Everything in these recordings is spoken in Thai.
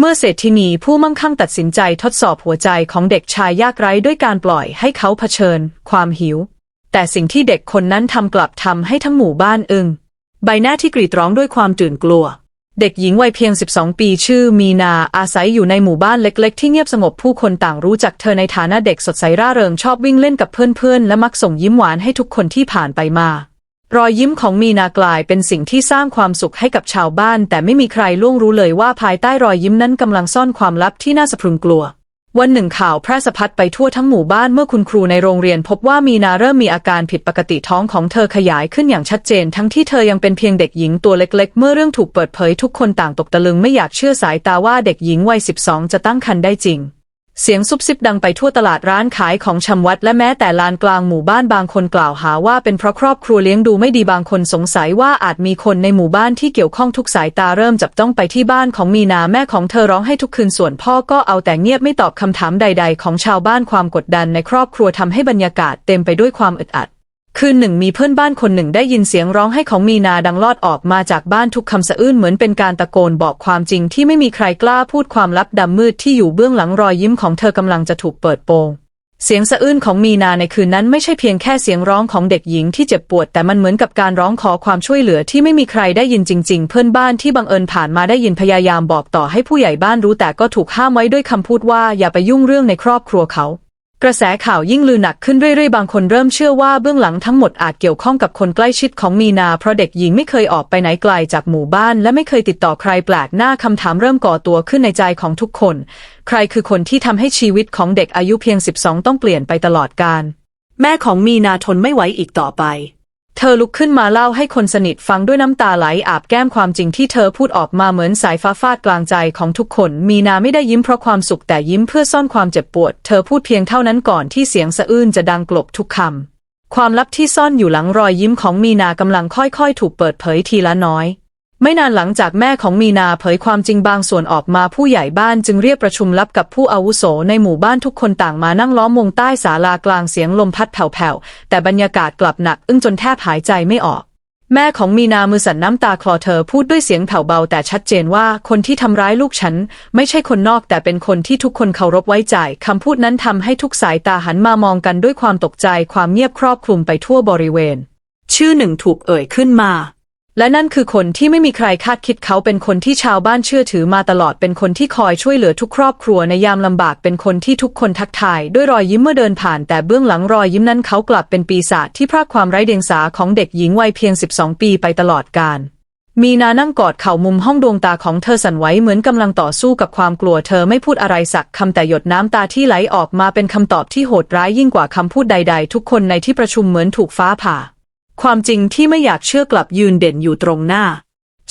เมื่อเศรษฐินีผู้มั่งคั่งตัดสินใจทดสอบหัวใจของเด็กชายยากไร้ด้วยการปล่อยให้เขาเผชิญ ความหิว แต่สิ่งที่เด็กคนนั้นทำกลับทำให้ทั้งหมู่บ้านอึงใบหน้าที่กรีดร้องด้วยความตื่นกลัว เด็กหญิงวัยเพียง 12 ปีชื่อมีนาอาศัยอยู่ในหมู่บ้านเล็กๆ ที่เงียบสงบผู้คนต่างรู้จักเธอในฐานะเด็กสดใสร่าเริงชอบวิ่งเล่นกับเพื่อนๆ และมักส่งยิ้มหวานให้ทุกคนที่ผ่านไปมา รอยยิ้มของมีนากลายเป็นสิ่งที่สร้างความสุขให้กับชาวบ้าน แต่ไม่มีใครล่วงรู้เลยว่าภายใต้รอยยิ้มนั้นกำลังซ่อนความลับที่น่าสะพรึงกลัว วันหนึ่งข่าวแพร่สะพัดไปทั่วทั้งหมู่บ้านเมื่อคุณครูในโรงเรียน พบว่ามีนาเริ่มมีอาการผิดปกติท้องของเธอขยายขึ้นอย่างชัดเจน ทั้งที่เธอยังเป็นเพียงเด็กหญิงตัวเล็ก ๆ เมื่อเรื่องถูกเปิดเผยทุกคนต่างตกตะลึงไม่อยากเชื่อสายตาว่าเด็กหญิงวัย 12 จะตั้งครรภ์ได้จริง เสียงซุบซิบดังไปทั่วตลาดร้านขายของชำวัดและแม้แต่ลานกลางหมู่บ้านบางคนกล่าวหาว่าเป็นเพราะครอบครัวเลี้ยงดูไม่ดีบางคนสงสัยว่าอาจมีคนในหมู่บ้านที่เกี่ยวข้องทุกสายตาเริ่มจับต้องไปที่บ้านของมีนาแม่ของเธอร้องให้ทุกคืนส่วนพ่อก็เอาแต่เงียบไม่ตอบคำถามใด ๆ ของชาวบ้านความกดดันในครอบครัวทำให้บรรยากาศเต็มไปด้วยความอึดอัด คืนหนึ่งมีเพื่อนบ้านคนหนึ่งได้ยินเสียงร้องให้ของมีนาดังลอดออกมาจากบ้านทุกคำสะอื้นเหมือนเป็นการตะโกนบอกความจริงที่ไม่มีใครกล้าพูดความลับดำมืดที่อยู่เบื้องหลังรอยยิ้มของเธอกำลังจะถูกเปิดโปงเสียงสะอื้นของมีนาในคืนนั้นไม่ใช่เพียงแค่เสียงร้องของเด็กหญิงที่เจ็บปวด แต่มันเหมือนกับการร้องขอความช่วยเหลือที่ไม่มีใครได้ยินจริง ๆ เพื่อนบ้านที่บังเอิญผ่านมาได้ยินพยายามบอกต่อให้ผู้ใหญ่บ้านรู้แต่ก็ถูกห้ามไว้ด้วยคำพูดว่าอย่าไปยุ่งเรื่องในครอบครัวเขา กระแสข่าวยิ่งลือหนักขึ้นเรื่อยๆ บางคนเริ่มเชื่อว่าเบื้องหลังทั้งหมดอาจเกี่ยวข้องกับคนใกล้ชิดของมีนา เพราะเด็กหญิงไม่เคยออกไปไหนไกลจากหมู่บ้าน และไม่เคยติดต่อใครแปลกหน้าคำถามเริ่มก่อตัวขึ้นในใจของทุกคน ใครคือคนที่ทำให้ชีวิตของเด็กอายุเพียง 12 ต้องเปลี่ยนไปตลอดกาลแม่ของมีนาทนไม่ไหวอีกต่อไป เธอลุกขึ้นมาเล่าให้คนสนิทฟังด้วยน้ำตาไหลอาบแก้มความจริงที่เธอพูดออกมาเหมือนสายฟ้าฟาดกลางใจของทุกคน มีนาไม่ได้ยิ้มเพราะความสุขแต่ยิ้มเพื่อซ่อนความเจ็บปวด เธอพูดเพียงเท่านั้นก่อนที่เสียงสะอื้นจะดังกลบทุกคำความลับที่ซ่อนอยู่หลังรอยยิ้มของมีนากำลังค่อยๆ ถูกเปิดเผยทีละน้อย ไม่นานหลังจากแม่ของมีนาเผยความจริงบางส่วนออกมาผู้ใหญ่บ้านจึงเรียกประชุมลับกับผู้อาวุโสในหมู่บ้านทุกคนต่างมานั่งล้อมวงใต้ศาลากลางเสียงลมพัดแผ่วๆ แต่บรรยากาศกลับหนัก อึ้งจนแทบหายใจไม่ออก แม่ของมีนามือสั่นน้ำตาคลอเธอพูดด้วยเสียงแผ่วเบาแต่ชัดเจนว่าคนที่ทำร้ายลูกฉัน ไม่ใช่คนนอกแต่เป็นคนที่ทุกคนเคารพไว้ใจคำพูดนั้นทำให้ทุกสายตาหันมามองกันด้วยความตกใจความเงียบครอบคลุมไปทั่วบริเวณ ชื่อหนึ่งถูกเอ่ยขึ้นมา และนั่นคือคนที่ไม่มีใครคาดคิดเขาเป็นคนที่ชาวบ้านเชื่อถือมาตลอดเป็นคนที่คอยช่วยเหลือทุกครอบครัวในยามลำบากเป็นคนที่ทุกคนทักทายด้วยรอยยิ้มเมื่อเดินผ่านแต่เบื้องหลังรอยยิ้มนั้นเขากลับเป็นปีศาจที่พรากความไร้เดียงสาของเด็กหญิงวัยเพียง 12 ปีไปตลอดกาลมีนานั่งกอดเข่ามุมห้องดวงตาของเธอสั่นไหวเหมือนกำลังต่อสู้กับความกลัวเธอไม่พูดอะไรสักคำแต่หยดน้ำตาที่ไหลออกมาเป็นคำตอบที่โหดร้ายยิ่งกว่าคำพูดใด ๆ ทุกคนในที่ประชุมเหมือนถูกฟ้าผ่า ความจริงที่ไม่อยากเชื่อกลับยืนเด่นอยู่ตรงหน้า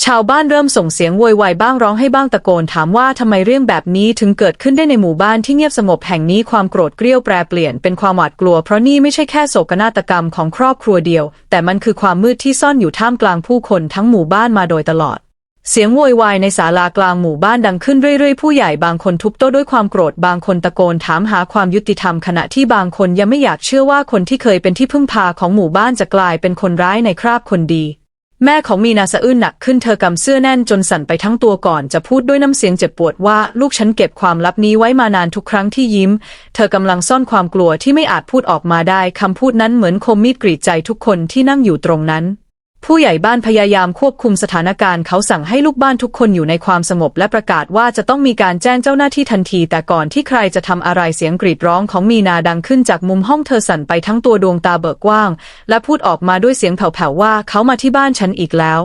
ชาวบ้านเริ่มส่งเสียงโวยวายบ้างร้องให้บ้างตะโกนถามว่าทำไมเรื่องแบบนี้ถึงเกิดขึ้นได้ในหมู่บ้านที่เงียบสงบแห่งนี้ความโกรธเกรี้ยวแปรเปลี่ยนเป็นความหวาดกลัวเพราะนี่ไม่ใช่แค่โศกนาฏกรรมของครอบครัวเดียว แต่มันคือความมืดที่ซ่อนอยู่ท่ามกลางผู้คนทั้งหมู่บ้านมาโดยตลอด เสียงโวยวายในศาลากลางหมู่บ้านดังขึ้นเรื่อยๆ ผู้ใหญ่บางคนทุบโต๊ะด้วยความโกรธบางคนตะโกนถามหาความยุติธรรมขณะที่บางคนยังไม่อยากเชื่อว่าคนที่เคยเป็นที่พึ่งพาของหมู่บ้านจะกลายเป็นคนร้ายในคราบคนดี แม่ของมีนาสะอื้นหนักขึ้นเธอกำเสื้อแน่นจนสั่นไปทั้งตัวก่อนจะพูดด้วยน้ำเสียงเจ็บปวดว่าลูกฉันเก็บความลับนี้ไว้มานานทุกครั้งที่ยิ้ม เธอกำลังซ่อนความกลัวที่ไม่อาจพูดออกมาได้คำพูดนั้นเหมือนคมมีดกรีดใจทุกคนที่นั่งอยู่ตรงนั้น ผู้ใหญ่บ้านพยายามควบคุมสถานการณ์เขาสั่งให้ลูกบ้านทุกคนอยู่ในความสงบและประกาศว่าจะต้องมีการแจ้งเจ้าหน้าที่ทันที แต่ก่อนที่ใครจะทำอะไรเสียงกรีดร้องของมีนาดังขึ้นจากมุมห้องเธอสั่นไปทั้งตัวดวงตาเบิกกว้าง และพูดออกมาด้วยเสียงแผ่วๆว่าเขามาที่บ้านฉันอีกแล้ว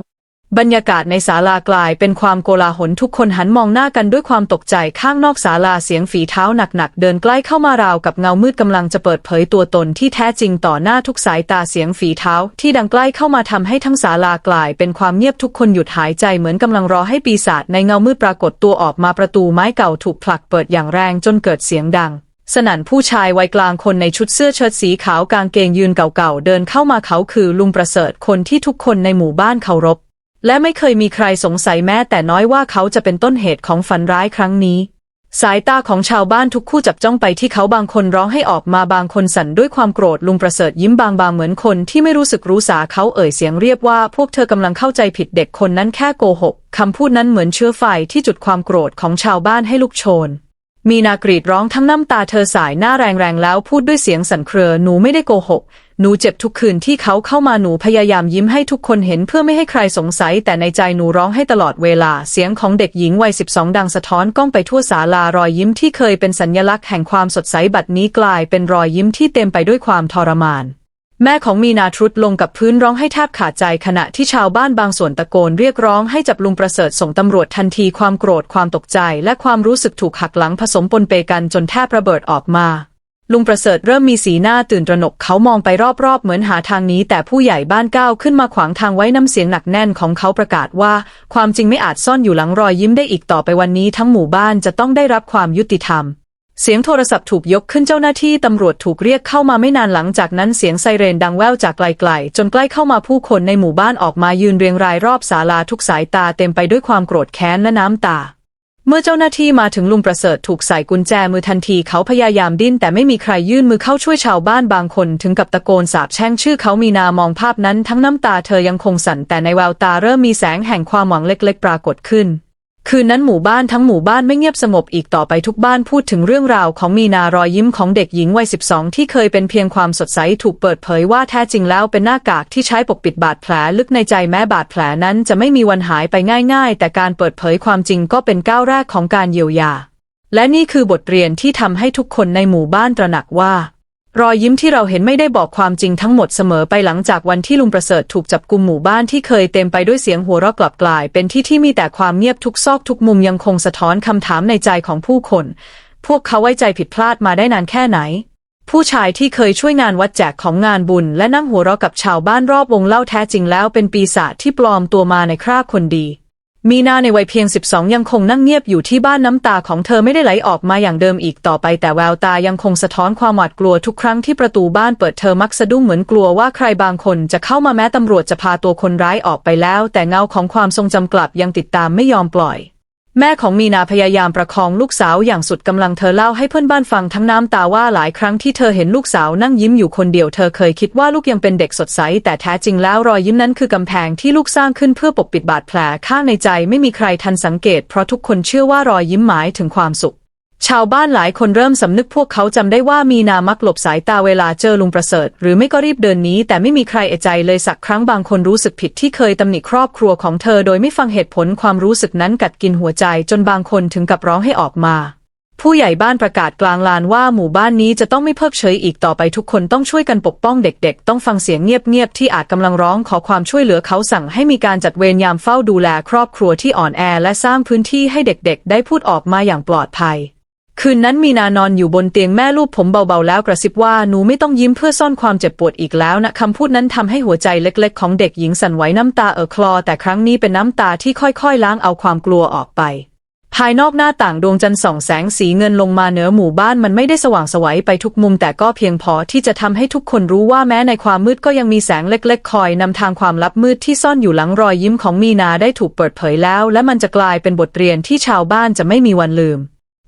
บรรยากาศในศาลากลายเป็นความโกลาหลทุกคนหันมองหน้ากันด้วยความตกใจข้างนอกศาลาเสียงฝีเท้าหนักๆ เดินใกล้เข้ามาราวกับเงามืดกำลังจะเปิดเผยตัวตนที่แท้จริงต่อหน้าทุกสายตาเสียงฝีเท้า ที่ดังใกล้เข้ามาทำให้ทั้งศาลากลายเป็นความเงียบทุกคนหยุดหายใจเหมือนกำลังรอให้ปีศาจในเงามืดปรากฏตัวออกมาประตูไม้เก่าถูกผลักเปิดอย่างแรงจนเกิดเสียงดังสนั่นผู้ชายวัยกลางคนในชุดเสื้อเชิ้ตสีขาวกางเกงยืนเก่าๆ เดินเข้ามาเขาคือลุงประเสริฐคนที่ทุกคนในหมู่บ้านเคารพ และไม่เคยมีใครสงสัยแม้แต่น้อยว่าเขาจะเป็นต้นเหตุของฝันร้ายครั้งนี้ สายตาของชาวบ้านทุกคู่จับจ้องไปที่เขาบางคนร้องให้ออกมาบางคนสั่นด้วยความโกรธลุงประเสริฐยิ้มบางๆเหมือนคนที่ไม่รู้สึกรู้สาเขาเอ่ยเสียงเรียบว่าพวกเธอกำลังเข้าใจผิดเด็กคนนั้นแค่โกหกคำพูดนั้นเหมือนเชื้อไฟที่จุดความโกรธของชาวบ้านให้ลุกโชน มีนากรีดร้องทั้งน้ำตาเธอสายหน้าแรงๆแล้วพูดด้วยเสียงสั่นเครือหนูไม่ได้โกหก หนูเจ็บทุกคืนที่เขาเข้ามาหนูพยายามยิ้มให้ทุกคนเห็นเพื่อไม่ให้ใครสงสัย แต่ในใจหนูร้องให้ตลอดเวลา เสียงของเด็กหญิงวัย12ดังสะท้อนก้องไปทั่วศาลารอยยิ้มที่เคยเป็นสัญญลักษณ์แห่งความสดใสบัดนี้กลายเป็นรอยยิ้มที่เต็มไปด้วยความทรมาน แม่ของมีนาทรุดลงกับพื้นร้องให้แทบขาดใจขณะที่ชาวบ้านบางส่วนตะโกนเรียกร้องให้จับลุงประเสริฐส่งตำรวจทันทีความโกรธความตกใจ และความรู้สึกถูกหักหลังผสมปนเปกันจนแทบระเบิดออกมา ลุงประเสริฐเริ่มมีสีหน้าตื่นตระหนกเขามองไปรอบๆ เหมือนหาทางหนี้ แต่ผู้ใหญ่บ้านก้าวขึ้นมาขวางทางไว้น้ำเสียงหนักแน่นของเขาประกาศว่า ความจริงไม่อาจซ่อนอยู่หลังรอยยิ้มได้อีกต่อไปวันนี้ทั้งหมู่บ้านจะต้องได้รับความยุติธรรม เสียงโทรศัพท์ถูกยกขึ้นเจ้าหน้าที่ตำรวจถูกเรียกเข้ามาไม่นานหลังจากนั้นเสียงไซเรนดังแว่วจากไกลๆ จนใกล้เข้ามาผู้คนในหมู่บ้านออกมายืนเรียงรายรอบศาลาทุกสายตาเต็มไปด้วยความโกรธแค้นและน้ำตา เมื่อเจ้าหน้าที่มาถึงลุงประเสริฐถูกใส่กุญแจมือทันทีเขาพยายามดิ้นแต่ไม่มีใครยื่นมือเข้าช่วยชาวบ้านบางคน ถึงกับตะโกนสาบแช่งชื่อเขามีนามองภาพนั้นทั้งน้ำตาเธอยังคงสั่นแต่ในแววตาเริ่มมีแสงแห่งความหวังเล็กๆ ปรากฏขึ้น คืนนั้นหมู่บ้านทั้งหมู่บ้านไม่เงียบสงบอีกต่อไปทุกบ้านพูดถึงเรื่องราวของมีนารอยยิ้มของเด็กหญิงวัย 12 ที่เคยเป็นเพียงความสดใสถูกเปิดเผยว่าแท้จริงแล้วเป็นหน้ากากที่ใช้ปกปิดบาดแผลลึกในใจแม้บาดแผลนั้นจะไม่มีวันหายไปง่าย ๆ แต่การเปิดเผยความจริงก็เป็นก้าวแรกของการเยียวยา และนี่คือบทเรียนที่ทำให้ทุกคนในหมู่บ้านตระหนักว่า รอยยิ้มที่เราเห็นไม่ได้บอกความจริงทั้งหมดเสมอไปหลังจากวันที่ลุงประเสริฐถูกจับกุมหมู่บ้านที่เคยเต็มไปด้วยเสียงหัวเราะกลับกลาย เป็นที่ที่มีแต่ความเงียบทุกซอกทุกมุมยังคงสะท้อนคำถามในใจของผู้คน พวกเขาไว้ใจผิดพลาดมาได้นานแค่ไหน ผู้ชายที่เคยช่วยงานวัดแจกของงานบุญ และนั่งหัวเราะกับชาวบ้านรอบวงเล่าแท้จริงแล้วเป็นปีศาจที่ปลอมตัวมาในคราบคนดี มีนาในวัยเพียง 12 ยังคงนั่งเงียบอยู่ที่บ้านน้ำตาของเธอไม่ได้ไหลออกมาอย่างเดิมอีกต่อไป แต่แววตายังคงสะท้อนความหวาดกลัวทุกครั้งที่ประตูบ้านเปิดเธอมักสะดุ้งเหมือนกลัวว่าใครบางคนจะเข้ามาแม้ตำรวจจะพาตัวคนร้ายออกไปแล้ว แต่เงาของความทรงจำกลับยังติดตามไม่ยอมปล่อย แม่ของมีนาพยายามประคองลูกสาวอย่างสุดกำลังเธอเล่าให้เพื่อนบ้านฟังทั้งน้ำตาว่าหลายครั้งที่เธอเห็นลูกสาวนั่งยิ้มอยู่คนเดียวเธอเคยคิดว่าลูกยังเป็นเด็กสดใส แต่แท้จริงแล้วรอยยิ้มนั้นคือกำแพงที่ลูกสร้างขึ้นเพื่อปกปิดบาดแผลข้างในใจไม่มีใครทันสังเกตเพราะทุกคนเชื่อว่ารอยยิ้มหมายถึงความสุข ชาวบ้านหลายคนเริ่มสำนึกพวกเขาจำได้ว่ามีนามักหลบสายตาเวลาเจอลุงประเสริฐ หรือไม่ก็รีบเดินหนี้ แต่ไม่มีใครเอใจเลยสักครั้งบางคนรู้สึกผิดที่เคยตำหนิครอบครัวของเธอโดยไม่ฟังเหตุผลความรู้สึกนั้นกัดกินหัวใจจนบางคนถึงกับร้องให้ออกมา ผู้ใหญ่บ้านประกาศกลางลานว่าหมู่บ้านนี้จะต้องไม่เพิกเฉยอีกต่อไปทุกคนต้องช่วยกันปกป้องเด็กๆ ต้องฟังเสียงเงียบๆที่อาจกำลังร้องขอความช่วยเหลือเขาสั่งให้มีการจัดเวรยามเฝ้าดูแลครอบครัวที่อ่อนแอ และสร้างพื้นที่ให้เด็กๆ ได้พูดออกมาอย่างปลอดภัย คืนนั้นมีนานอนอยู่บนเตียงแม่ลูบผมเบาๆแล้วกระซิบว่าหนูไม่ต้องยิ้มเพื่อซ่อนความเจ็บปวดอีกแล้วนะคำพูดนั้นทำให้หัวใจเล็กๆ ของเด็กหญิงสั่นไหวน้ำตาเอ่อคลอ แต่ครั้งนี้เป็นน้ำตาที่ค่อยๆ ล้างเอาความกลัวออกไป ภายนอกหน้าต่างดวงจันทร์ส่องแสงสีเงินลงมาเหนือหมู่บ้านมันไม่ได้สว่างไสวัยไปทุกมุม แต่ก็เพียงพอที่จะทำให้ทุกคนรู้ว่าแม้ในความมืดก็ยังมีแสงเล็กๆ คอยนำทางความลับมืดที่ซ่อนอยู่หลังรอยยิ้มของมีนาได้ถูกเปิดเผยแล้ว และมันจะกลายเป็นบทเรียนที่ชาวบ้านจะไม่มีวันลืม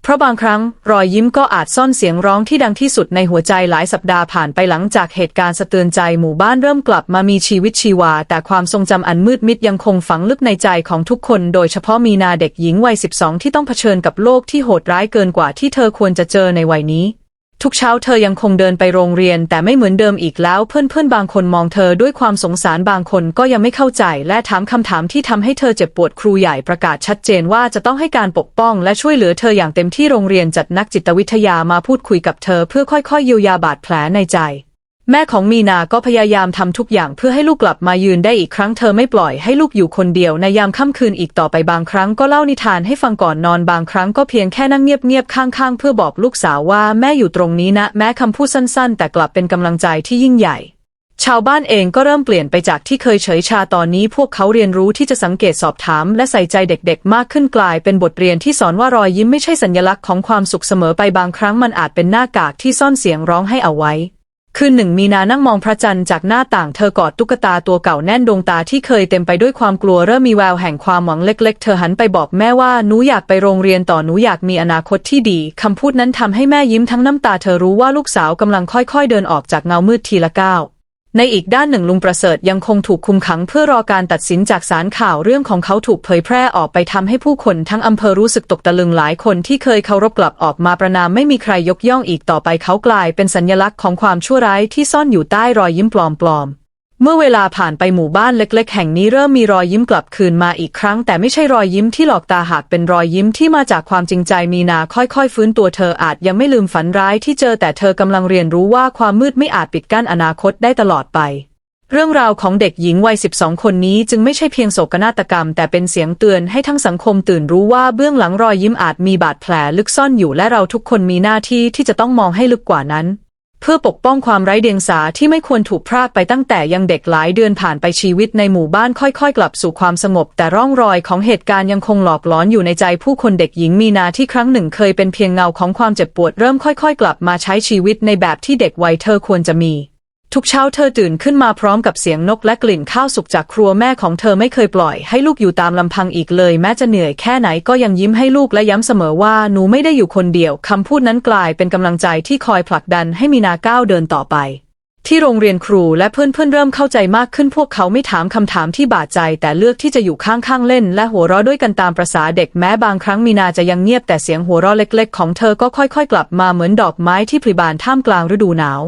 เพราะบางครั้งรอยยิ้มก็อาจซ่อนเสียงร้องที่ดังที่สุดในหัวใจหลายสัปดาห์ผ่านไปหลังจากเหตุการณ์สะเตือนใจหมู่บ้านเริ่มกลับมามีชีวิตชีวา แต่ความทรงจำอันมืดมิดยังคงฝังลึกในใจของทุกคน โดยเฉพาะมีนาเด็กหญิงวัย 12 ที่ต้องเผชิญกับโลกที่โหดร้ายเกินกว่าที่เธอควรจะเจอในวัยนี้ ทุกเช้าเธอยังคงเดินไปโรงเรียน แต่ไม่เหมือนเดิมอีกแล้ว เพื่อนๆ บางคนมองเธอด้วยความสงสารบางคนก็ยังไม่เข้าใจ และถามคำถามที่ทำให้เธอเจ็บปวดครูใหญ่ประกาศชัดเจนว่าจะต้องให้การปกป้อง และช่วยเหลือเธออย่างเต็มที่โรงเรียนจัดนักจิตวิทยามาพูดคุยกับเธอเพื่อค่อยๆเยียวยาบาดแผลในใจ แม่ของมีนาก็พยายามทำทุกอย่างเพื่อให้ลูกกลับมายืนได้อีกครั้งเธอไม่ปล่อยให้ลูกอยู่คนเดียวในยามค่ำคืนอีกต่อไปบางครั้งก็เล่านิทานให้ฟังก่อนนอนบางครั้งก็เพียงแค่นั่งเงียบๆข้างๆ เพื่อบอกลูกสาวว่าแม่อยู่ตรงนี้นะ แม้คำพูดสั้นๆ แต่กลับเป็นกำลังใจที่ยิ่งใหญ่ ชาวบ้านเองก็เริ่มเปลี่ยนไปจากที่เคยเฉยชาตอนนี้ พวกเขาเรียนรู้ที่จะสังเกตสอบถาม และใส่ใจเด็กๆ มากขึ้นกลาย เป็นบทเรียนที่สอนว่ารอยยิ้มไม่ใช่สัญลักษณ์ของความสุขเสมอไปบางครั้งมันอาจเป็นหน้ากากที่ซ่อนเสียงร้องให้เอาไว้ คืนหนึ่งมีนานั่งมองพระจันทร์จากหน้าต่างเธอกอดตุ๊กตาตัวเก่าแน่นดวงตาที่เคยเต็มไปด้วยความกลัวเริ่มมีแววแห่งความหวังเล็ก ๆ เธอหันไปบอกแม่ว่าหนูอยากไปโรงเรียนต่อหนูอยากมีอนาคตที่ดีคำพูดนั้นทำให้แม่ยิ้มทั้งน้ำตาเธอรู้ว่าลูกสาวกำลังค่อย ๆ เดินออกจากเงามืดทีละก้าว ในอีกด้านหนึ่งลุงประเสริฐยังคงถูกคุมขังเพื่อรอการตัดสินจากสารข่าวเรื่องของเขาถูกเผยแพร่ออกไปทำให้ผู้คนทั้งอำเภอรู้สึกตกตะลึงหลายคนที่เคยเคารพกลับออกมาประนามไม่มีใครยกย่องอีกต่อไปเขากลายเป็นสัญลักษณ์ของความชั่วร้ายที่ซ่อนอยู่ใต้รอยยิ้มปลอมๆ เมื่อเวลาผ่านไปหมู่บ้านเล็ก ๆ แห่งนี้เริ่มมีรอยยิ้มกลับคืนมาอีกครั้ง แต่ไม่ใช่รอยยิ้มที่หลอกตาหากเป็นรอยยิ้มที่มาจากความจริงใจมีนาค่อย ๆ ฟื้นตัวเธออาจยังไม่ลืมฝันร้ายที่เจอแต่เธอกำลังเรียนรู้ว่าความมืดไม่อาจปิดกั้นอนาคตได้ตลอดไป เรื่องราวของเด็กหญิงวัย 12 คนนี้จึงไม่ใช่เพียงโศกนาฏกรรม แต่เป็นเสียงเตือนให้ทั้งสังคมตื่นรู้ว่าเบื้องหลังรอยยิ้มอาจมีบาดแผลลึกซ่อนอยู่และเราทุกคนมีหน้าที่ที่จะต้องมองให้ลึกกว่านั้น พื่อปกป้องความไร้เดียงสาที่ไม่ควรถูกพรากไปตั้งแต่ยังเด็กหลายเดือนผ่านไปชีวิตในหมู่บ้านค่อยๆ กลับสู่ความสงบ แต่ร่องรอยของเหตุการณ์ยังคงหลอกหลอนอยู่ในใจผู้คนเด็กหญิงมีนาที่ครั้งหนึ่งเคยเป็นเพียงเงาของความเจ็บปวดเริ่มค่อย ๆ กลับมาใช้ชีวิตในแบบที่เด็กวัยเธอควรจะมี ทุกเช้าเธอตื่นขึ้นมาพร้อมกับเสียงนกและกลิ่นข้าวสุกจากครัวแม่ของเธอไม่เคยปล่อยให้ลูกอยู่ตามลำพังอีกเลย แม้จะเหนื่อยแค่ไหนก็ยังยิ้มให้ลูกและย้ำเสมอว่าหนูไม่ได้อยู่คนเดียวคำพูดนั้นกลายเป็นกำลังใจที่คอยผลักดันให้มีนาก้าวเดินต่อไป ที่โรงเรียนครูและเพื่อนๆเริ่มเข้าใจมากขึ้นพวกเขาไม่ถามคำถามที่บาดใจ แต่เลือกที่จะอยู่ข้างๆเล่น และหัวเราะด้วยกันตามประษาเด็กแม้บางครั้งมีนาจะยังเงียบแต่เสียงหัวเราะเล็ก ๆ ของเธอก็ค่อย ๆ กลับมาเหมือนดอกไม้ที่ผลิบานท่ามกลางฤดูหนาว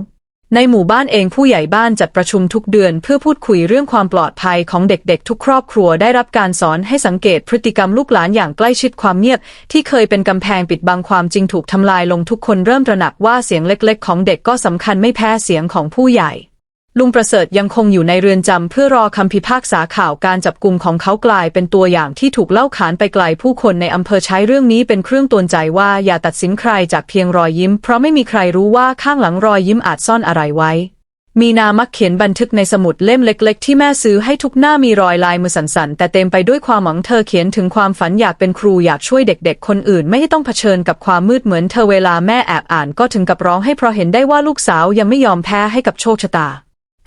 ในหมู่บ้านเองผู้ใหญ่บ้านจัดประชุมทุกเดือน เพื่อพูดคุยเรื่องความปลอดภัยของเด็กๆ ทุกครอบครัวได้รับการสอนให้สังเกตพฤติกรรมลูกหลานอย่างใกล้ชิดความเงียบ ที่เคยเป็นกำแพงปิดบังความจริงถูกทำลายลงทุกคนเริ่มตระหนักว่าเสียงเล็กๆ ของเด็กก็สำคัญไม่แพ้เสียงของผู้ใหญ่ ลุงประเสริฐยังคงอยู่ในเรือนจำเพื่อรอคำพิพากษาข่าวการจับกลุ่มของเขากลายเป็นตัวอย่างที่ถูกเล่าขานไปไกลผู้คนในอำเภอใช้เรื่องนี้เป็นเครื่องตือนใจว่าอย่าตัดสินใครจากเพียงรอยยิ้ม เพราะไม่มีใครรู้ว่าข้างหลังรอยยิ้มอาจซ่อนอะไรไว้ มีนามักเขียนบันทึกในสมุดเล่มเล็ก ๆ ที่แม่ซื้อให้ทุกหน้ามีรอยลายมือสั่นๆ แต่เต็มไปด้วยความหวังเธอเขียนถึงความฝันอยากเป็นครูอยากช่วยเด็ก ๆ คนอื่น ไม่ให้ต้องเผชิญกับความมืดเหมือนเธอเวลาแม่แอบอ่านก็ถึงกับร้องให้เพราะเห็นได้ว่าลูกสาวยังไม่ยอมแพ้ให้กับโชคชะตา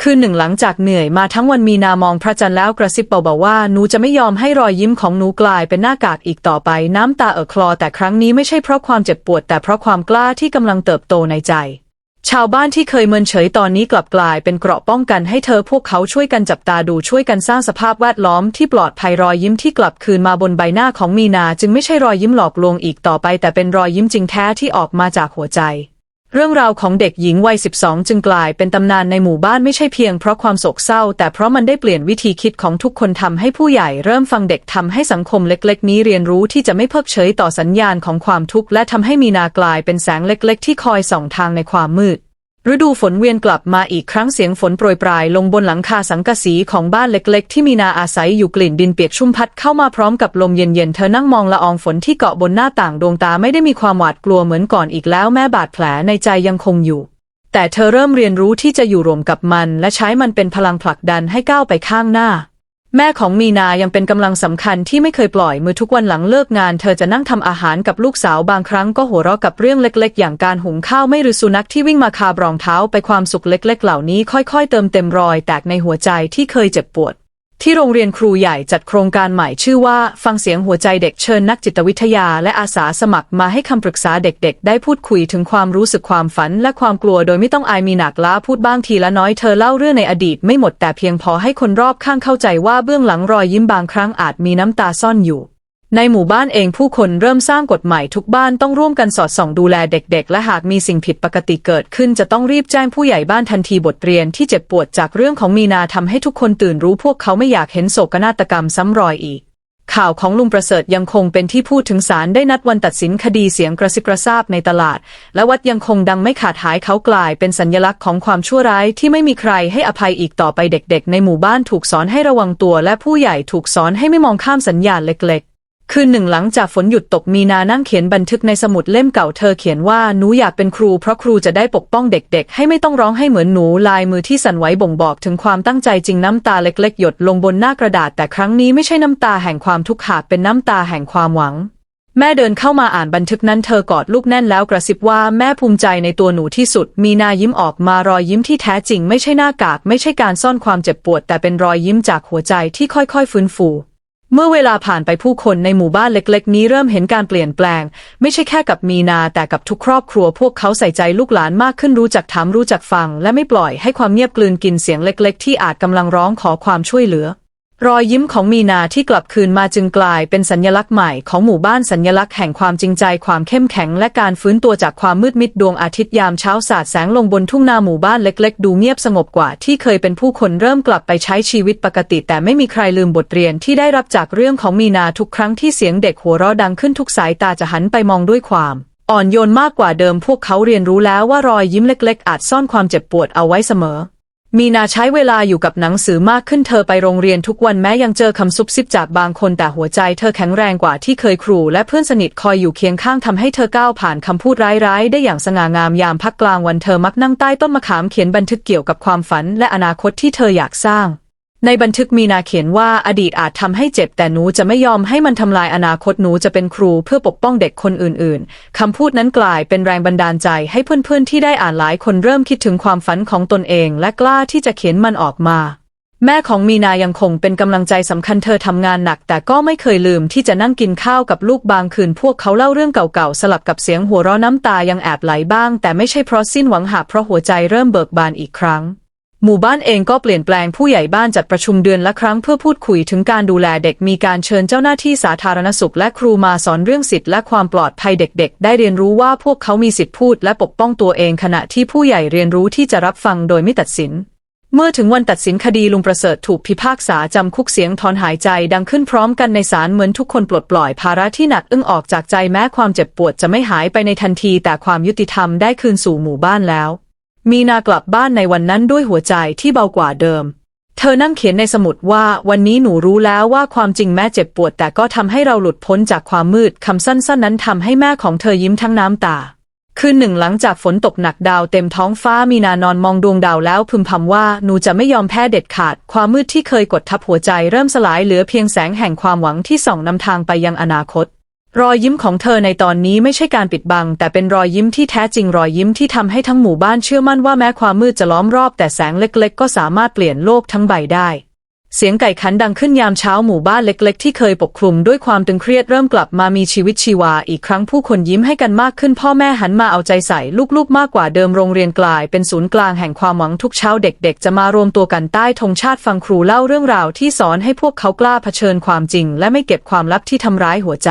คืนหนึ่งหลังจากเหนื่อยมาทั้งวันมีนามองพระจันทร์แล้วกระซิบเบาๆว่าหนูจะไม่ยอมให้รอยยิ้มของหนูกลายเป็นหน้ากากอีกต่อไป น้ำตาเอ่อคลอ แต่ครั้งนี้ไม่ใช่เพราะความเจ็บปวด แต่เพราะความกล้าที่กำลังเติบโตในใจ ชาวบ้านที่เคยเมินเฉยตอนนี้กลับกลายเป็นเกราะป้องกันให้เธอพวกเขาช่วยกันจับตาดูช่วยกันสร้างสภาพแวดล้อมที่ปลอดภัยรอยยิ้มที่กลับคืนมาบนใบหน้าของมีนา จึงไม่ใช่รอยยิ้มหลอกลวงอีกต่อไป แต่เป็นรอยยิ้มจริงแท้ที่ออกมาจากหัวใจ เรื่องราวของเด็กหญิงวัย 12 จึงกลายเป็นตำนานในหมู่บ้านไม่ใช่เพียงเพราะความโศกเศร้า แต่เพราะมันได้เปลี่ยนวิธีคิดของทุกคนทำให้ผู้ใหญ่เริ่มฟังเด็กทำให้สังคมเล็ก ๆ นี้เรียนรู้ที่จะไม่เพิกเฉยต่อสัญญาณของความทุกข์และทำให้มีนากลายเป็นแสงเล็ก ๆ ที่คอยส่องทางในความมืด ฤดูฝนเวียนกลับมาอีกครั้งเสียงฝนโปรยปลายลงบนหลังคาสังกะสีของบ้านเล็กๆ ที่มีนาอาศัยอยู่กลิ่นดินเปียกชุ่มพัดเข้ามาพร้อมกับลมเย็นๆ เธอนั่งมองละอองฝนที่เกาะบนหน้าต่างดวงตาไม่ได้มีความหวาดกลัวเหมือนก่อนอีกแล้วแม่บาดแผลในใจยังคงอยู่ แต่เธอเริ่มเรียนรู้ที่จะอยู่ร่วมกับมัน และใช้มันเป็นพลังผลักดันให้ก้าวไปข้างหน้า แม่ของมีนายังเป็นกำลังสำคัญที่ไม่เคยปล่อยมือทุกวันหลังเลิกงาน เธอจะนั่งทำอาหารกับลูกสาวบางครั้งก็หัวเราะกับเรื่องเล็กๆ อย่างการหุงข้าวไม่หรือสุนัขที่วิ่งมาคาบรองเท้าไปความสุขเล็กๆ เหล่านี้ค่อยๆ เติมเต็มรอยแตกในหัวใจที่เคยเจ็บปวด ที่โรงเรียนครูใหญ่จัดโครงการใหม่ชื่อว่า ฟังเสียงหัวใจเด็กเชิญนักจิตวิทยาและอาสาสมัครมาให้คำปรึกษาเด็กๆ ได้พูดคุยถึงความรู้สึกความฝันและความกลัวโดยไม่ต้องอายมีหนักล้าพูดบ้างทีละน้อยเธอเล่าเรื่องในอดีตไม่หมดแต่เพียงพอให้คนรอบข้างเข้าใจว่าเบื้องหลังรอยยิ้มบางครั้งอาจมีน้ำตาซ่อนอยู่ ในหมู่บ้านเองผู้คนเริ่มสร้างกฎใหม่ทุกบ้านต้องร่วมกันสอดส่องดูแลเด็กๆ และหากมีสิ่งผิดปกติเกิดขึ้นจะต้องรีบแจ้งผู้ใหญ่บ้านทันทีบทเรียนที่เจ็บปวดจากเรื่องของมีนาทำให้ทุกคนตื่นรู้พวกเขาไม่อยากเห็นโศกนาฏกรรมซ้ำรอยอีก ข่าวของลุงประเสริฐยังคงเป็นที่พูดถึงศาลได้นัดวันตัดสินคดีเสียงกระซิบกระซาบในตลาด และวัดยังคงดังไม่ขาดหายเขากลายเป็นสัญลักษณ์ของความชั่วร้ายที่ไม่มีใครให้อภัยอีกต่อไปเด็ก ๆ ในหมู่บ้านถูกสอนให้ระวังตัว และผู้ใหญ่ถูกสอนให้ไม่มองข้ามสัญญาณเล็ก คืนหนึ่งหลังจากฝนหยุดตกมีนานั่งเขียนบันทึกในสมุดเล่มเก่าเธอเขียนว่าหนูอยากเป็นครูเพราะครูจะได้ปกป้องเด็กๆ ให้ไม่ต้องร้องให้เหมือนหนูลายมือที่สั่นไหวบ่งบอกถึงความตั้งใจจริงน้ำตาเล็กๆ หยดลงบนหน้ากระดาษ แต่ครั้งนี้ไม่ใช่น้ำตาแห่งความทุกข์หากเป็นน้ำตาแห่งความหวัง แม่เดินเข้ามาอ่านบันทึกนั้นเธอกอดลูกแน่นแล้วกระซิบว่าแม่ภูมิใจในตัวหนูที่สุด มีนายิ้มออกมารอยยิ้มที่แท้จริง ไม่ใช่หน้ากากไม่ใช่การซ่อนความเจ็บปวด แต่เป็นรอยยิ้มจากหัวใจที่ค่อยๆ ฟื้นฟู เมื่อเวลาผ่านไปผู้คนในหมู่บ้านเล็กๆ นี้เริ่มเห็นการเปลี่ยนแปลง ไม่ใช่แค่กับมีนาแต่กับทุกครอบครัวพวกเขาใส่ใจลูกหลานมากขึ้นรู้จักถามรู้จักฟัง และไม่ปล่อยให้ความเงียบกลืนกินเสียงเล็ก ๆ ที่อาจกำลังร้องขอความช่วยเหลือ รอยยิ้มของมีนาที่กลับคืนมาจึงกลายเป็นสัญลักษณ์ใหม่ของหมู่บ้านสัญลักษณ์แห่งความจริงใจความเข้มแข็งและการฟื้นตัวจากความมืดมิดดวงอาทิตย์ยามเช้าสาดแสงลงบนทุ่งนาหมู่บ้านเล็กๆ ดูเงียบสงบกว่าที่เคยเป็นผู้คนเริ่มกลับไปใช้ชีวิตปกติ แต่ไม่มีใครลืมบทเรียนที่ได้รับจากเรื่องของมีนาทุกครั้งที่เสียงเด็กหัวเราะดังขึ้นทุกสายตาจะหันไปมองด้วยความอ่อนโยนมากกว่าเดิมพวกเขาเรียนรู้แล้วว่ารอยยิ้มเล็ก ๆ อาจซ่อนความเจ็บปวดเอาไว้เสมอ มีนาใช้เวลาอยู่กับหนังสือมากขึ้นเธอไปโรงเรียนทุกวันแม้ยังเจอคำซุบซิบจากบางคนแต่หัวใจเธอแข็งแรงกว่าที่เคยครู และเพื่อนสนิทคอยอยู่เคียงข้างทำให้เธอก้าวผ่านคำพูดร้ายๆ ได้อย่างสง่างามยามพักกลางวันเธอมักนั่งใต้ต้นมะขามเขียนบันทึกเกี่ยวกับความฝันและอนาคตที่เธออยากสร้าง ในบันทึกมีนาเขียนว่าอดีตอาจทำให้เจ็บแต่หนูจะไม่ยอมให้มันทำลายอนาคตหนูจะเป็นครูเพื่อปกป้องเด็กคนอื่นๆ คำพูดนั้นกลายเป็นแรงบันดาลใจให้เพื่อนๆ ที่ได้อ่านหลายคนเริ่มคิดถึงความฝันของตนเอง และกล้าที่จะเขียนมันออกมา แม่ของมีนายังคงเป็นกำลังใจสำคัญเธอทำงานหนัก แต่ก็ไม่เคยลืมที่จะนั่งกินข้าวกับลูกบางคืน พวกเขาเล่าเรื่องเก่าๆสลับกับเสียงหัวเราะน้ำตายังแอบไหลบ้าง แต่ไม่ใช่เพราะสิ้นหวังหากเพราะหัวใจเริ่มเบิกบานอีกครั้ง หมู่บ้านเองก็เปลี่ยนแปลงผู้ใหญ่บ้านจัดประชุมเดือนละครั้งเพื่อพูดคุยถึงการดูแลเด็กมีการเชิญเจ้าหน้าที่สาธารณสุขและครูมาสอนเรื่องสิทธิและความปลอดภัยเด็กๆ ได้เรียนรู้ว่าพวกเขามีสิทธิพูดและปกป้องตัวเองขณะที่ผู้ใหญ่เรียนรู้ที่จะรับฟังโดยไม่ตัดสิน เมื่อถึงวันตัดสินคดีลุงประเสริฐถูกพิพากษาจำคุกเสียงถอนหายใจดังขึ้นพร้อมกันในศาลเหมือนทุกคนปลดปล่อยภาระที่หนักอึ้งออกจากใจแม้ความเจ็บปวดจะไม่หายไปในทันที แต่ความยุติธรรมได้คืนสู่หมู่บ้านแล้ว มีนากลับบ้านในวันนั้นด้วยหัวใจที่เบากว่าเดิม เธอนั่งเขียนในสมุดว่าวันนี้หนูรู้แล้วว่าความจริงแม้เจ็บปวด แต่ก็ทำให้เราหลุดพ้นจากความมืดคำสั้นๆนั้นทำให้แม่ของเธอยิ้มทั้งน้ำตา คืนหนึ่งหลังจากฝนตกหนักดาวเต็มท้องฟ้ามีนานอนมองดวงดาวแล้วพึมพำว่าหนูจะไม่ยอมแพ้เด็ดขาด ความมืดที่เคยกดทับหัวใจเริ่มสลายเหลือเพียงแสงแห่งความหวังที่ส่องนำทางไปยังอนาคต รอยยิ้มของเธอในตอนนี้ไม่ใช่การปิดบัง แต่เป็นรอยยิ้มที่แท้จริงรอยยิ้มที่ทำให้ทั้งหมู่บ้านเชื่อมั่นว่าแม้ความมืดจะล้อมรอบ แต่แสงเล็กๆ ก็สามารถเปลี่ยนโลกทั้งใบได้ เสียงไก่ขันดังขึ้นยามเช้าหมู่บ้านเล็ก ๆ ที่เคยปกคลุมด้วยความตึงเครียดเริ่มกลับมามีชีวิตชีวา อีกครั้งผู้คนยิ้มให้กันมากขึ้นพ่อแม่หันมาเอาใจใส่ลูกๆ มากกว่าเดิมโรงเรียนกลาย เป็นศูนย์กลางแห่งความหวังทุกเช้าเด็ก ๆ จะมารวมตัวกันใต้ธงชาติฟังครูเล่าเรื่องราวที่สอนให้พวกเขากล้าเผชิญความจริง และไม่เก็บความลับที่ทำร้ายหัวใจ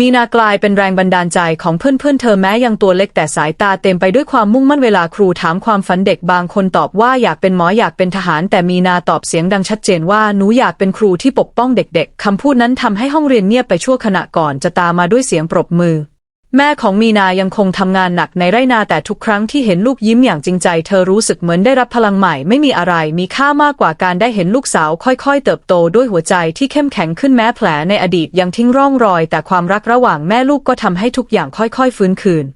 มีนากลายเป็นแรงบันดาลใจของเพื่อนๆเธอแม้ยังตัวเล็กแต่สายตาเต็มไปด้วยความมุ่งมั่นเวลาครูถามความฝันเด็กบางคนตอบว่าอยากเป็นหมออยากเป็นทหาร แต่มีนาตอบเสียงดังชัดเจนว่าหนูอยากเป็นครูที่ปกป้องเด็กๆคำพูดนั้นทำให้ห้องเรียนเงียบไปชั่วขณะก่อนจะตามมาด้วยเสียงปรบมือ แม่ของมีนายังคงทำงานหนักในไร่นาแต่ทุกครั้งที่เห็นลูกยิ้มอย่างจริงใจเธอรู้สึกเหมือนได้รับพลังใหม่ไม่มีอะไรมีค่ามากกว่าการได้เห็นลูกสาวค่อยๆ เติบโตด้วยหัวใจที่เข้มแข็งขึ้นแม้แผลในอดีตยังทิ้งร่องรอย แต่ความรักระหว่างแม่ลูกก็ทำให้ทุกอย่างค่อยๆ ฟื้นคืน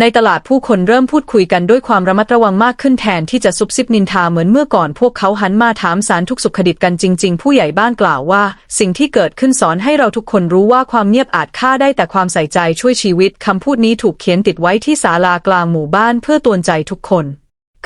ในตลาดผู้คนเริ่มพูดคุยกันด้วยความระมัดระวังมากขึ้นแทนที่จะซุบซิบนินทาเหมือนเมื่อก่อนพวกเขาหันมาถามสารทุกสุขดิบกันจริง ๆ ผู้ใหญ่บ้านกล่าวว่า สิ่งที่เกิดขึ้นสอนให้เราทุกคนรู้ว่าความเงียบอาจฆ่าได้แต่ความใส่ใจช่วยชีวิตคำพูดนี้ถูกเขียนติดไว้ที่ศาลากลางหมู่บ้านเพื่อตวนใจทุกคน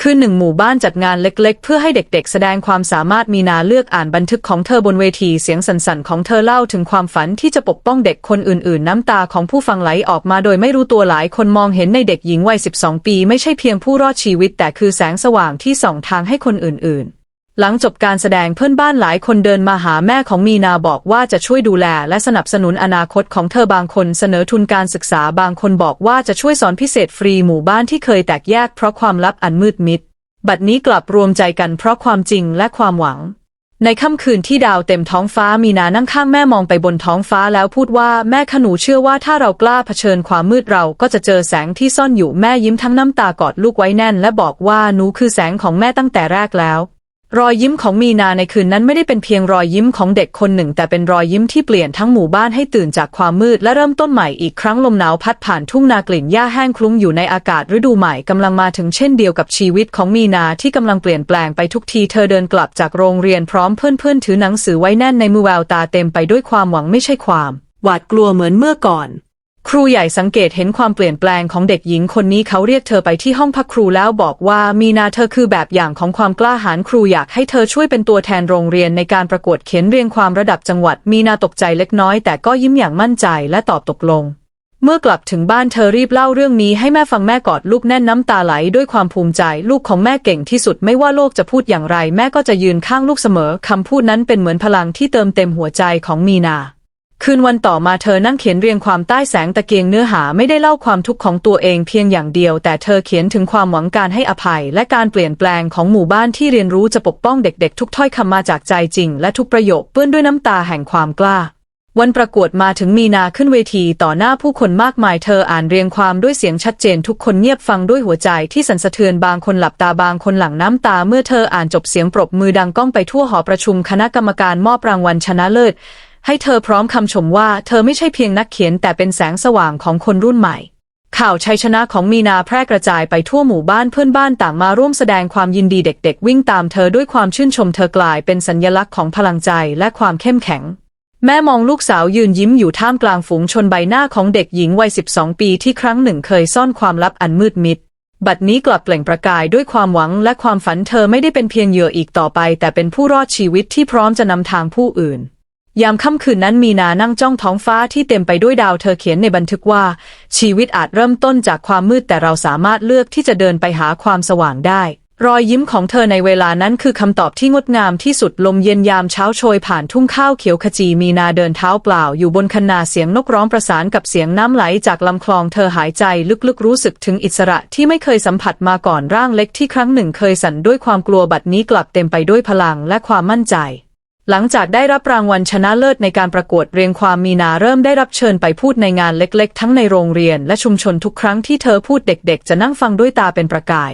คือหนึ่งหมู่บ้านจัดงานเล็กๆ เพื่อให้เด็กๆ แสดงความสามารถมีนาเลือกอ่านบันทึกของเธอบนเวทีเสียงสั่นๆ ของเธอเล่าถึงความฝันที่จะปกป้องเด็กคนอื่นๆ น้ำตาของผู้ฟังไหลออกมาโดยไม่รู้ตัวหลายคนมองเห็นในเด็กหญิงวัย 12 ปี ไม่ใช่เพียงผู้รอดชีวิต แต่คือแสงสว่างที่ส่องทางให้คนอื่นๆ หลังจบการแสดงเพื่อนบ้านหลายคนเดินมาหาแม่ของมีนาบอกว่าจะช่วยดูแลและสนับสนุนอนาคตของเธอบางคนเสนอทุนการศึกษาบางคนบอกว่าจะช่วยสอนพิเศษฟรีหมู่บ้านที่เคยแตกแยกเพราะความลับอันมืดมิด บัดนี้กลับรวมใจกันเพราะความจริงและความหวัง ในค่ำคืนที่ดาวเต็มท้องฟ้ามีนานั่งข้างแม่มองไปบนท้องฟ้าแล้วพูดว่าแม่ขนูเชื่อว่าถ้าเรากล้าเผชิญความมืดเราก็จะเจอแสงที่ซ่อนอยู่แม่ยิ้มทั้งน้ำตากอดลูกไว้แน่น และบอกว่าหนูคือแสงของแม่ตั้งแต่แรกแล้ว รอยยิ้มของมีนาในคืนนั้นไม่ได้เป็นเพียงรอยยิ้มของเด็กคนหนึ่ง แต่เป็นรอยยิ้มที่เปลี่ยนทั้งหมู่บ้านให้ตื่นจากความมืดและเริ่มต้นใหม่อีกครั้งลมหนาวพัดผ่านทุ่งนากลิ่นหญ้าแห้งคลุ้งอยู่ในอากาศฤดูใหม่กำลังมาถึงเช่นเดียวกับชีวิตของมีนาที่กำลังเปลี่ยนแปลงไปทุกทีเธอเดินกลับจากโรงเรียนพร้อมเพื่อนๆถือหนังสือไว้แน่นในมือแววตาเต็มไปด้วยความหวังไม่ใช่ความ หวาดกลัวเหมือนเมื่อก่อน ครูใหญ่สังเกตเห็นความเปลี่ยนแปลงของเด็กหญิงคนนี้เขาเรียกเธอไปที่ห้องพักครูแล้วบอกว่ามีนาเธอคือแบบอย่างของความกล้าหาญครูอยากให้เธอช่วยเป็นตัวแทนโรงเรียนในการประกวดเขียนเรียงความระดับจังหวัด มีนาตกใจเล็กน้อยแต่ก็ยิ้มอย่างมั่นใจและตอบตกลง เมื่อกลับถึงบ้านเธอรีบเล่าเรื่องนี้ให้แม่ฟังแม่กอดลูกแน่นน้ำตาไหลด้วยความภูมิใจ ลูกของแม่เก่งที่สุดไม่ว่าโลกจะพูดอย่างไร แม่ก็จะยืนข้างลูกเสมอคำพูดนั้นเป็นเหมือนพลังที่เติมเต็มหัวใจของมีนา คืนวันต่อมาเธอนั่งเขียนเรียงความใต้แสงตะเกียงเนื้อหาไม่ได้เล่าความทุกข์ของตัวเองเพียงอย่างเดียว แต่เธอเขียนถึงความหวังการให้อภัย และการเปลี่ยนแปลงของหมู่บ้านที่เรียนรู้จะปกป้องเด็กๆ ทุกถ้อยคำมาจากใจจริง และทุกประโยคเปื้อนด้วยน้ำตาแห่งความกล้า วันประกวดมาถึงมีนาขึ้นเวทีต่อหน้าผู้คนมากมายเธออ่านเรียงความด้วยเสียงชัดเจนทุกคนเงียบฟังด้วยหัวใจที่สั่นสะเทือนบางคนหลับตาบางคนหลั่งน้ำตา เมื่อเธออ่านจบเสียงปรบมือดังก้องไปทั่วหอประชุมคณะกรรมการมอบรางวัลชนะเลิศ ให้เธอพร้อมคำชมว่าเธอไม่ใช่เพียงนักเขียนแต่เป็นแสงสว่างของคนรุ่นใหม่ ข่าวชัยชนะของมีนาแพร่กระจายไปทั่วหมู่บ้านเพื่อนบ้านต่างมาร่วมแสดงความยินดีเด็กๆ วิ่งตามเธอด้วยความชื่นชมเธอกลายเป็นสัญญลักษณ์ของพลังใจและความเข้มแข็ง แม่มองลูกสาวยืนยิ้มอยู่ท่ามกลางฝูงชนใบหน้าของเด็กหญิงวัย 12 ปีที่ครั้งหนึ่งเคยซ่อนความลับอันมืดมิดบัดนี้กลับเปล่งประกายด้วยความหวังและความฝันเธอไม่ได้เป็นเพียงเหยื่ออีกต่อไป แต่เป็นผู้รอดชีวิตที่พร้อมจะนำทางผู้อื่น ยามค่ำคืนนั้นมีนานั่งจ้องท้องฟ้าที่เต็มไปด้วยดาวเธอเขียนในบันทึกว่า ชีวิตอาจเริ่มต้นจากความมืดแต่เราสามารถเลือกที่จะเดินไปหาความสว่างได้ รอยยิ้มของเธอในเวลานั้นคือคำตอบที่งดงามที่สุดลมเย็นยามเช้าโชยผ่านทุ่งข้าวเขียวขจีมีนาเดินเท้าเปล่า อยู่บนคันนาเสียงนกร้องประสานกับเสียงน้ำไหลจากลำคลองเธอหายใจลึกๆรู้สึกถึงอิสระที่ไม่เคยสัมผัสมาก่อนร่างเล็กที่ครั้งหนึ่งเคยสั่นด้วยความกลัวบัดนี้กลับเต็มไปด้วยพลังและความมั่นใจ หลังจากได้รับรางวัลชนะเลิศในการประกวดเรียงความมีนาเริ่มได้รับเชิญไปพูดในงานเล็กๆ ทั้งในโรงเรียนและชุมชนทุกครั้งที่เธอพูดเด็กๆ จะนั่งฟังด้วยตาเป็นประกาย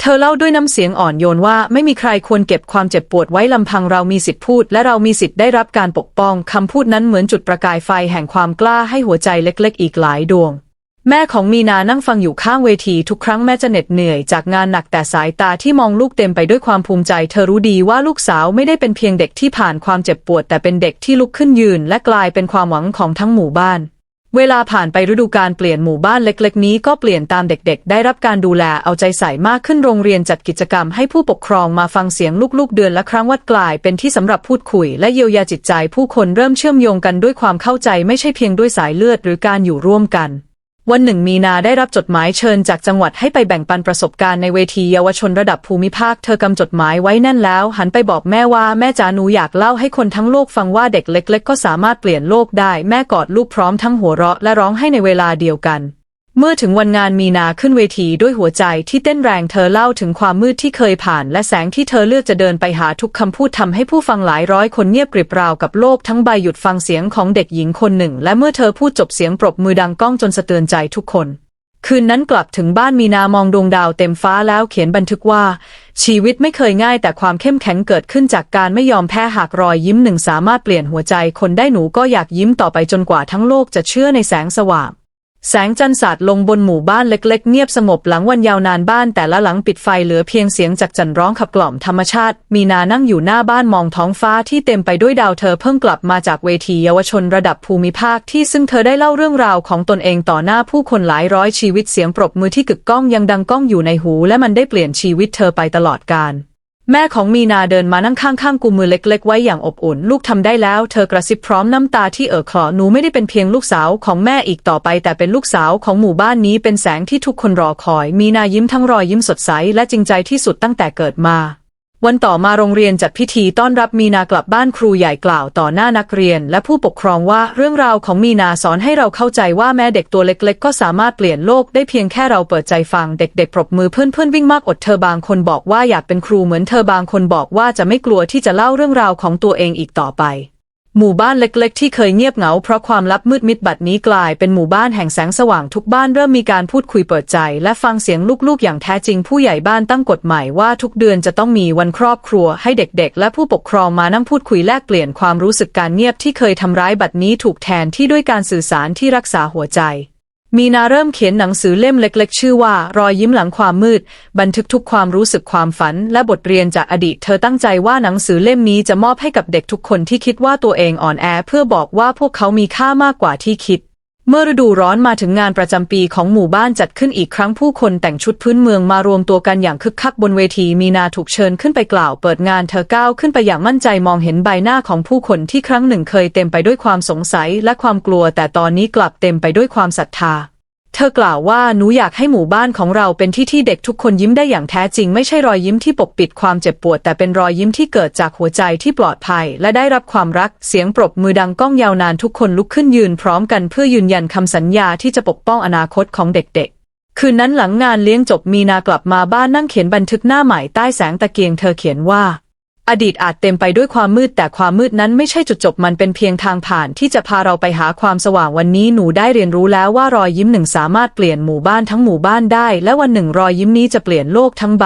เธอเล่าด้วยน้ำเสียงอ่อนโยนว่าไม่มีใครควรเก็บความเจ็บปวดไว้ลำพังเรามีสิทธิพูด และเรามีสิทธิ์ได้รับการปกป้องคำพูดนั้นเหมือนจุดประกายไฟแห่งความกล้าให้หัวใจเล็กๆ อีกหลายดวง แม่ของมีนานั่งฟังอยู่ข้างเวทีทุกครั้งแม่จะเหน็ดเหนื่อยจากงานหนักแต่สายตาที่มองลูกเต็มไปด้วยความภูมิใจ เธอรู้ดีว่าลูกสาวไม่ได้เป็นเพียงเด็กที่ผ่านความเจ็บปวด แต่เป็นเด็กที่ลุกขึ้นยืน และกลายเป็นความหวังของทั้งหมู่บ้าน เวลาผ่านไปฤดูการเปลี่ยนหมู่บ้านเล็กๆ นี้ก็เปลี่ยนตามเด็กๆ ได้รับการดูแลเอาใจใส่มากขึ้นโรงเรียนจัดกิจกรรมให้ผู้ปกครองมาฟังเสียงลูกๆ เดือนละครั้งวัดกลายเป็นที่สำหรับพูดคุย และเยียวยาจิตใจ ผู้คนเริ่มเชื่อมโยงกันด้วยความเข้าใจไม่ใช่เพียงด้วยสายเลือดหรือการอยู่ร่วมกัน วันหนึ่งมีนาได้รับจดหมายเชิญจากจังหวัดให้ไปแบ่งปันประสบการณ์ในเวทีเยาวชนระดับภูมิภาค เธอกำจดหมายไว้แน่นแล้ว หันไปบอกแม่ว่าแม่จ๋าหนูอยากเล่าให้คนทั้งโลกฟังว่าเด็กเล็ก ๆ ก็สามารถเปลี่ยนโลกได้ แม่กอดลูกพร้อมทั้งหัวเราะและร้องให้ในเวลาเดียวกัน เมื่อถึงวันงานมีนาขึ้นเวทีด้วยหัวใจที่เต้นแรงเธอเล่าถึงความมืดที่เคยผ่านและแสงที่เธอเลือกจะเดินไปหาทุกคำพูดทำให้ผู้ฟังหลายร้อยคนเงียบกริบราวกับโลกทั้งใบหยุดฟังเสียงของเด็กหญิงคนหนึ่ง และเมื่อเธอพูดจบเสียงปรบมือดังก้องจนสะเตือนใจทุกคน คืนนั้นกลับถึงบ้านมีนามองดวงดาวเต็มฟ้าแล้วเขียนบันทึกว่า ชีวิตไม่เคยง่ายแต่ความเข้มแข็งเกิดขึ้นจากการไม่ยอมแพ้หากรอยยิ้มหนึ่งสามารถเปลี่ยนหัวใจคนได้หนูก็อยากยิ้มต่อไปจนกว่าทั้งโลกจะเชื่อในแสงสว่าง แสงจันทร์สาดลงบนหมู่บ้านเล็กๆ เงียบสงบหลังวันยาวนานบ้านแต่ละหลังปิดไฟเหลือเพียงเสียงจากจันทร์ร้องขับกล่อมธรรมชาติ มีนานั่งอยู่หน้าบ้านมองท้องฟ้าที่เต็มไปด้วยดาวเธอเพิ่งกลับมาจากเวทีเยาวชนระดับภูมิภาคที่ซึ่งเธอได้เล่าเรื่องราวของตนเองต่อหน้าผู้คนหลายร้อยชีวิตเสียงปรบมือที่กึกก้องยังดังก้องอยู่ในหู และมันได้เปลี่ยนชีวิตเธอไปตลอดกาล แม่ของมีนาเดินมานั่งข้างๆกุมมือเล็กๆ ไว้อย่างอบอุ่น ลูกทำได้แล้ว เธอกระซิบพร้อมน้ำตาที่เอ่อคลอหนูไม่ได้เป็นเพียงลูกสาวของแม่อีกต่อไป แต่เป็นลูกสาวของหมู่บ้านนี้เป็นแสงที่ทุกคนรอคอย มีนายิ้มทั้งรอยยิ้มสดใสและจริงใจที่สุดตั้งแต่เกิดมา วันต่อมาโรงเรียนจัดพิธีต้อนรับมีนากลับบ้านครูใหญ่กล่าวต่อหน้านักเรียน และผู้ปกครองว่าเรื่องราวของมีนาสอนให้เราเข้าใจว่าแม้เด็กตัวเล็กๆ ก็สามารถเปลี่ยนโลกได้เพียงแค่เราเปิดใจฟังเด็กๆปรบมือเพื่อนๆวิ่งมากอดเธอบางคนบอกว่าอยากเป็นครูเหมือนเธอบางคนบอกว่าจะไม่กลัวที่จะเล่าเรื่องราวของตัวเองอีกต่อไป หมู่บ้านเล็กๆ ที่เคยเงียบเหงาเพราะความลับมืดมิดบัดนี้กลายเป็นหมู่บ้านแห่งแสงสว่างทุกบ้านเริ่มมีการพูดคุยเปิดใจ และฟังเสียงลูกๆ อย่างแท้จริงผู้ใหญ่บ้านตั้งกฎใหม่ว่าทุกเดือนจะต้องมีวันครอบครัวให้เด็กๆ และผู้ปกครองมานั่งพูดคุยแลกเปลี่ยนความรู้สึกการเงียบที่เคยทำร้ายบัดนี้ถูกแทนที่ด้วยการสื่อสารที่รักษาหัวใจ มีนาเริ่มเขียนหนังสือเล่มเล็กๆ ชื่อว่า รอยยิ้มหลังความมืด บันทึกทุกความรู้สึกความฝัน และบทเรียนจากอดีต เธอตั้งใจว่าหนังสือเล่มนี้จะมอบให้กับเด็กทุกคนที่คิดว่าตัวเองอ่อนแอ เพื่อบอกว่าพวกเขามีค่ามากกว่าที่คิด เมื่อฤดูร้อนมาถึงงานประจำปีของหมู่บ้านจัดขึ้นอีกครั้งผู้คนแต่งชุดพื้นเมืองมารวมตัวกันอย่างคึกคักบนเวทีมีนาถูกเชิญขึ้นไปกล่าวเปิดงานเธอก้าวขึ้นไปอย่างมั่นใจมองเห็นใบหน้าของผู้คนที่ครั้งหนึ่งเคยเต็มไปด้วยความสงสัยและความกลัว แต่ตอนนี้กลับเต็มไปด้วยความศรัทธา เธอกล่าวว่าหนูอยากให้หมู่บ้านของเราเป็นที่ที่เด็กทุกคนยิ้มได้อย่างแท้จริง ไม่ใช่รอยยิ้มที่ปกปิดความเจ็บปวด แต่เป็นรอยยิ้มที่เกิดจากหัวใจที่ปลอดภัย และได้รับความรักเสียงปรบมือดังก้องยาวนานทุกคนลุกขึ้นยืนพร้อมกันเพื่อยืนยันคำสัญญาที่จะปกป้องอนาคตของเด็กๆ คืนนั้นหลังงานเลี้ยงจบมีนากลับมาบ้านนั่งเขียนบันทึกหน้าใหม่ใต้แสงตะเกียงเธอเขียนว่า อดีตอาจเต็มไปด้วยความมืดแต่ความมืดนั้นไม่ใช่จุดจบมันเป็นเพียงทางผ่านที่จะพาเราไปหาความสว่างวันนี้หนูได้เรียนรู้แล้วว่ารอยยิ้มหนึ่งสามารถเปลี่ยนหมู่บ้านทั้งหมู่บ้านได้ และวันหนึ่งรอยยิ้มนี้จะเปลี่ยนโลกทั้งใบ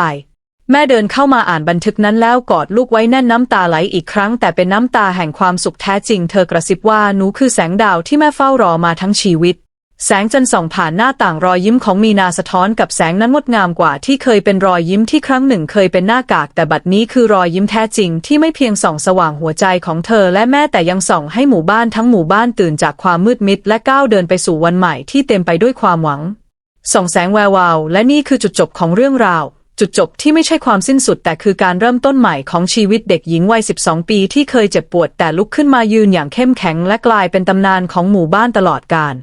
แม่เดินเข้ามาอ่านบันทึกนั้นแล้วกอดลูกไว้แน่นน้ำตาไหลอีกครั้ง แต่เป็นน้ำตาแห่งความสุขแท้จริง เธอกระซิบว่าหนูคือแสงดาวที่แม่เฝ้ารอมาทั้งชีวิต แสงจันทร์ส่องผ่านหน้าต่างรอยยิ้มของมีนาสะท้อนกับแสงนั้นงดงามกว่าที่เคยเป็นรอยยิ้มที่ครั้งหนึ่งเคยเป็นหน้ากาก แต่บัดนี้คือรอยยิ้มแท้จริงที่ไม่เพียงส่องสว่างหัวใจของเธอและแม่แต่ยังส่องให้หมู่บ้านทั้งหมู่บ้านตื่นจากความมืดมิดและก้าวเดินไปสู่วันใหม่ที่เต็มไปด้วยความหวัง ส่องแสงแวววาวและนี่คือจุดจบของเรื่องราว จุดจบที่ไม่ใช่ความสิ้นสุด แต่คือการเริ่มต้นใหม่ของชีวิตเด็กหญิงวัย 12 ปีที่เคยเจ็บปวดแต่ลุกขึ้นมายืนอย่างเข้มแข็ง และกลายเป็นตำนานของหมู่บ้านตลอดกาล